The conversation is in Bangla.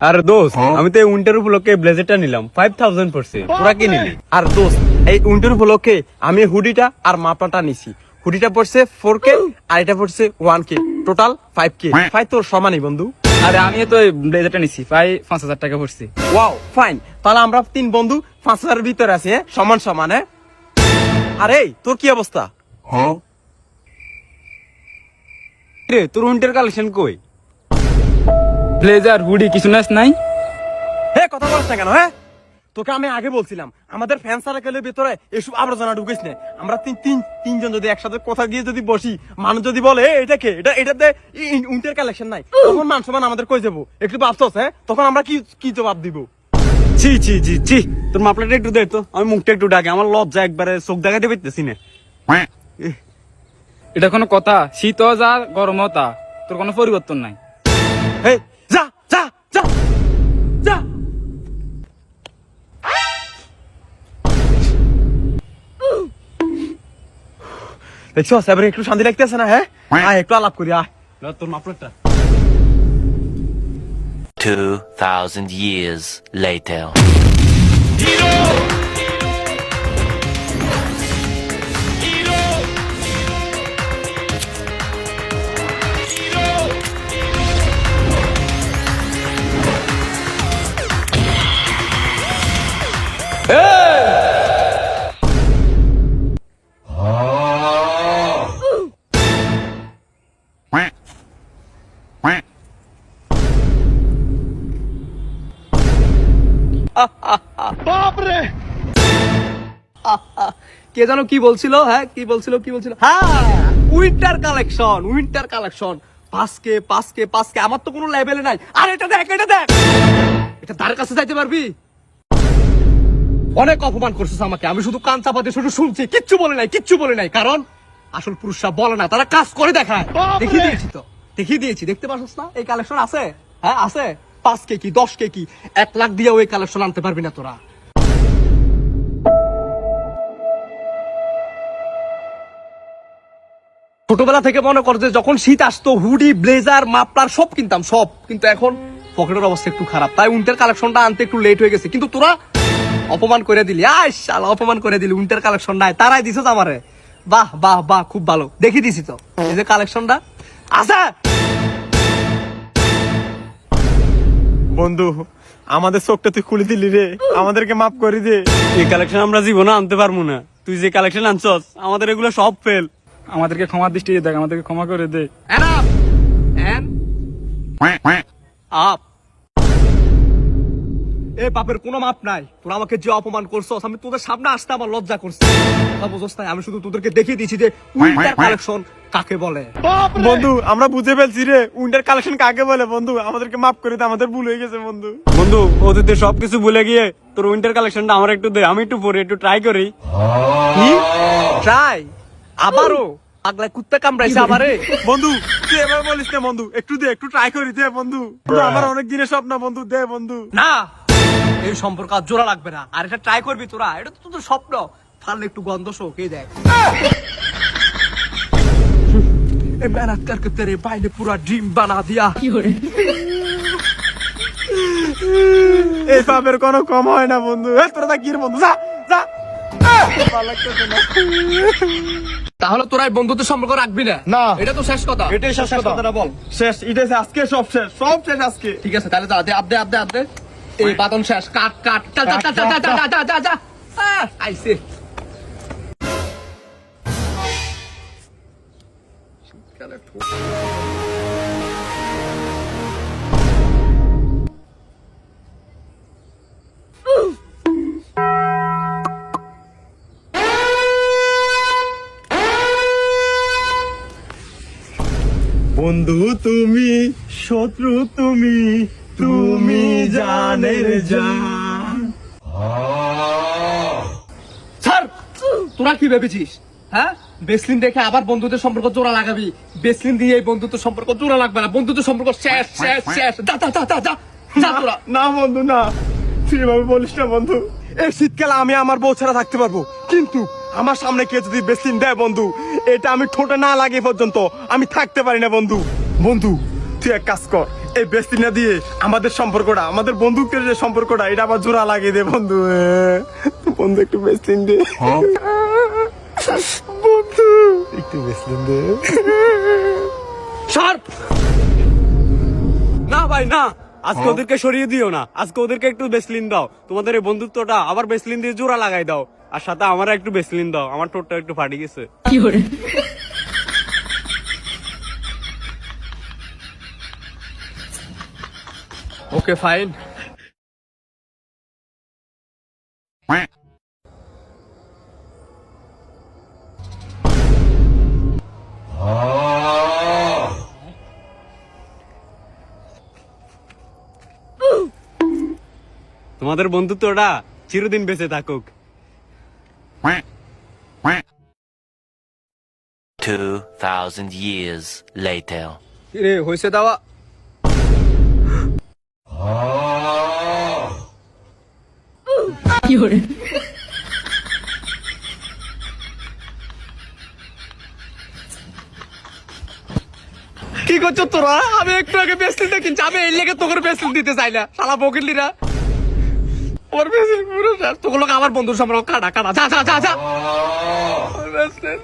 আর দোস্ত আমি তো এই উইন্টার উপলক্ষে ব্লেজারটা নিলাম ফাইভ থাউজেন্ড পড়ছে তোরা কি নিলি আর দোস্ত এই উইন্টার উপলক্ষে আমি হুডিটা আর মাপলাটা নিছি। হুডিটা পড়ছে ফোর কে আর এটা পড়ছে one K total five K five তোর সমানই বন্ধু। আরে আমি তো ব্লেজারটা নিছি প্রায় পাঁচ হাজার টাকা পড়ছি। ওয়াও ফাইন তাহলে আমরা তিন বন্ধু পাঁচ হাজার ভিতরে আছি হ্যাঁ? সমান সমান হ্যাঁ? আরে তোর কি অবস্থা? রে তোর উইন্টার কালেকশন কই? ব্লেজার হুডি কিছু নাচ নাই? হে কথা বলিস না কেন হ্যাঁ তোকে আমি আগে বলছিলাম আমাদের ফ্যান সার্কেলের ভিতরে এসব আবর্জনা ঢুকিস না। আমরা তিন তিন তিনজন যদি একসাথে কথা গিয়ে যদি বসি মানুষ যদি বলে "এ, এটা কে? এটা এটাতে উইন্টার কালেকশন নাই। তখন মান সমান আমাদের কই যাব? একটু ভাবছস হ্যাঁ তখন আমরা কি কি জবাব দিব? ছি ছি ছি ছি তোর মাপলাটা একটু দে তো। আমি মুখটা একটু ডাকে আমার লজ্জা একবারে চোখ দেখাতে পারতেছি না। এটা কোনো কথা। শীত যা গরম তা তোর কোনো পরিবর্তন নাই। হে দেখছ এবারে একটু শান্তি লাগতেছে না হ্যাঁ? আয় একটু আলাপ করি আয়। তোর মাপলাটা 2,000 years later. কে জানো কি বলছিল হ্যাঁ? কি বলছিল কি বলছিল? হ্যাঁ উইন্টার কালেকশন উইন্টার কালেকশন পাঁচকে পাঁচকে পাঁচকে আমার তো কোনো লেভেলে নাই। আর এটা দেখ এটা দেখ! এটা তার কাছে যাইতে পারবি? অনেক অপমান করছিস আমাকে। আমি শুধু কান চাপাতে শুধু শুনছি। কিচ্ছু বলে নাই কিচ্ছু বলে নাই। কারণ আসল পুরুষরা বলে না তারা কাজ করে দেখায়। দেখিয়ে দিয়েছি তো। দেখিয়ে দিয়েছি। দেখতে পাচ্ছিস না? এই কালেকশন আছে? হ্যাঁ আছে? পাঁচ কে কি, দশ কে কি, এক লাখ দিয়েও এই কালেকশন আনতে পারবি না তোরা। ছোটবেলা থেকে মনে কর যে যখন শীত আসতো, হুডি, ব্লেজার মাপলার সব কিনতাম, সব। কিন্তু এখন পকেটের অবস্থা একটু খারাপ। তাই উইন্টার কালেকশনটা আনতে একটু লেট হয়ে গেছে। কিন্তু তোরা অপমান করে দিলি। আয় শালা, অপমান করে দিলি। উইন্টার কালেকশন নাই। তারাই দিছো আমারে। বাহ বাহ বাহ, খুব ভালো। দেখি দিছি তো। এই যে কালেকশনটা আছে? বন্ধু আমাদের চোখটা তুই খুলে দিলি রে। আমাদেরকে মাফ করে দে। এই কালেকশন আমরা জীবনে আনতে পারব না। তুই যে কালেকশন আনছস আমাদের এগুলো সব ফেল আমাদেরকে ক্ষমা দৃষ্টি দেখ আমাদেরকে ক্ষমা করে দে। আপ এ পাপের কোনো মাপ নাই। তোরা আমাকে যে অপমান করছস আমি তোদের সামনে আসতে আমার লজ্জা করছি। না আমি শুধু তোদেরকে দেখিয়ে দিয়েছি যে উইন্টার কালেকশন কাকে বলে। বন্ধু আমরা বুঝে ফেলছি রে উইন্টার কালেকশন কাকে বলে বন্ধু। আমাদেরকে মাফ করে দে আমাদের ভুল হয়ে গেছে বন্ধু। বন্ধু ওদের সবকিছু ভুলে গিয়ে তোর উইন্টার কালেকশনটা আমার একটু দে আমি একটু পরে একটু ট্রাই করি। কি? ট্রাই আবারও? আগলা কুত্তা কামড়াইছে আবারে? বন্ধু তুই এবার বলিস না বন্ধু? একটু দে একটু ট্রাই করি দে বন্ধু। বন্ধু, আমার অনেক দিনের স্বপ্ন বন্ধু দে বন্ধু। না এই সম্পর্ক আর জোড়া লাগবে না। আর এটা ট্রাই করবি তোরা। এটা তো তোদের স্বপ্ন। ফাললে একটু গন্ধ শোক এই দেখ। মেহনত করকে তেরে ড্রিম বানা দিয়া। এই পাপের কোনো কম হয় না বন্ধু। তোরা কির বন্ধু যা যা। তাহলে তোরা বন্ধুত্ব সম্পর্ক রাখবি না? না। এটা তো শেষ কথা। এটাই শেষ কথা। বল। শেষ এটাই আজকে সব শেষ সব শেষ আজকে। ঠিক আছে তাহলে আদে আদে আদে এই বাদন শেষ। কাট কাট। চল চল চল চল চল চল চল চল আইসে। বন্ধু তুমি শত্রু তুমি তুমি জানের জান। স্যার তোরা কি ভেবেছিস? হ্যাঁ? বেসলিন দেখে আবার বন্ধুদের সম্পর্ক জোড়া লাগাবি। বেসলিন দিয়ে এই বন্ধুত্ব সম্পর্ক জোড়া লাগবে না। বন্ধুত্ব সম্পর্ক শেষ শেষ শেষ। দা যা যা যা যা। যা তোরা। না বন্ধু না। তুই এভাবে বলিস না বন্ধু। এই শীতকালে আমি আমার বউ ছাড়া থাকতে পারব। কিন্তু আমার সামনে কেউ যদি বেসলিন দেয় বন্ধু এটা আমি ঠোঁটে না লাগে পর্যন্ত আমি থাকতে পারি না বন্ধু। বন্ধু তুই এক কাজ কর এই বেস্তিনা দিয়ে আমাদের সম্পর্কটা আমাদের বন্ধুত্বের যে সম্পর্কটা এটা আবার জোড়া লাগিয়ে দে বন্ধু। বন্ধু একটু বেস্তিন দে। বন্ধু। একটু বেস্তিন দে। সর না ভাই না। আজকে ওদেরকে সরিয়ে দিও না। আজকে ওদেরকে একটু বেসলিন দাও। তোমাদের এই বন্ধুত্বটা আবার বেসলিন দিয়ে জোড়া লাগাই দাও। আর সাথে আমার একটু বেসলিন দাও। আমার টোটটা একটু ফাটি গেছে। ওকে ফাইন তোমাদের বন্ধুত্বটা চিরদিন বেঁচে থাকুক। Two thousand years later. রে হয়েছে দাওয়া? কি করছ তোরা? আমি একটু আগে বেসলিনটা কিনছি আমি এই লেগে তোকে বেসলিন দিতে চাই না শালা বকিলিরা ওর বেসলিন পুরো আমার বন্ধুর সম্পর্ক কাটা কাটা। যা যা যা যা। ওর বেসলিন